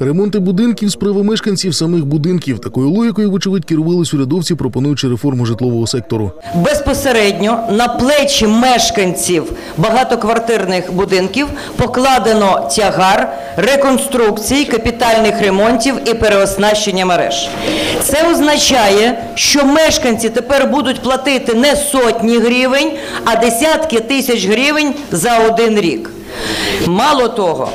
Ремонти будинків справи мешканців самих будинків. Такою логікою, вочевидь, керувались урядовці, пропонуючи реформу житлового сектору. Безпосередньо на плечі мешканців багатоквартирних будинків покладено тягар реконструкцій, капітальних ремонтів і переоснащення мереж. Це означає, що мешканці тепер будуть платити не сотні гривень, а десятки тисяч гривень за один рік. Мало того,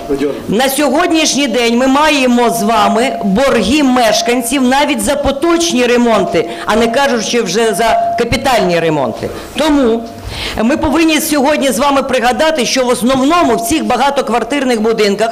на сьогоднішній день ми маємо з вами борги мешканців навіть за поточні ремонти, а не кажучи вже за капітальні ремонти. Тому ми повинні сьогодні з вами пригадати, що в основному в цих багатоквартирних будинках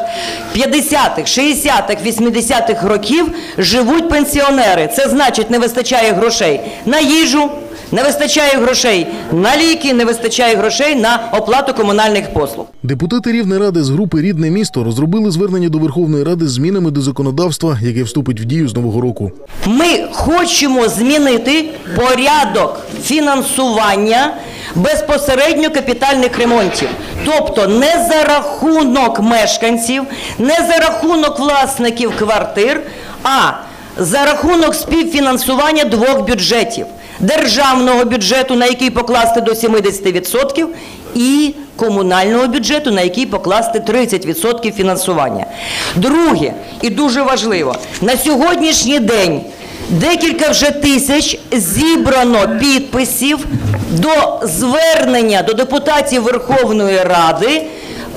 50-х, 60-х, 80-х років живуть пенсіонери. Це значить, не вистачає грошей на їжу. Не вистачає грошей на ліки, не вистачає грошей на оплату комунальних послуг. Депутати Рівнеради з групи Рідне місто розробили звернення до Верховної Ради з змінами до законодавства, яке вступить в дію з нового року. Ми хочемо змінити порядок фінансування безпосередньо капітальних ремонтів. Тобто не за рахунок мешканців, не за рахунок власників квартир, а за рахунок співфінансування двох бюджетів. Державного бюджету, на який покласти до 70%, і комунального бюджету, на який покласти 30% фінансування. Друге, і дуже важливо, на сьогоднішній день декілька вже тисяч зібрано підписів до звернення до депутатів Верховної Ради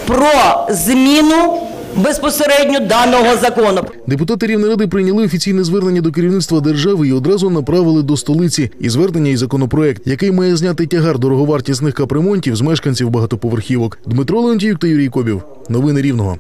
про зміну безпосередньо даного закону. Депутати Рівнеради прийняли офіційне звернення до керівництва держави і одразу направили до столиці і звернення і законопроект, який має зняти тягар дороговартісних капремонтів з мешканців багатоповерхівок. Дмитро Леонтіюк та Юрій Кобів. Новини Рівного.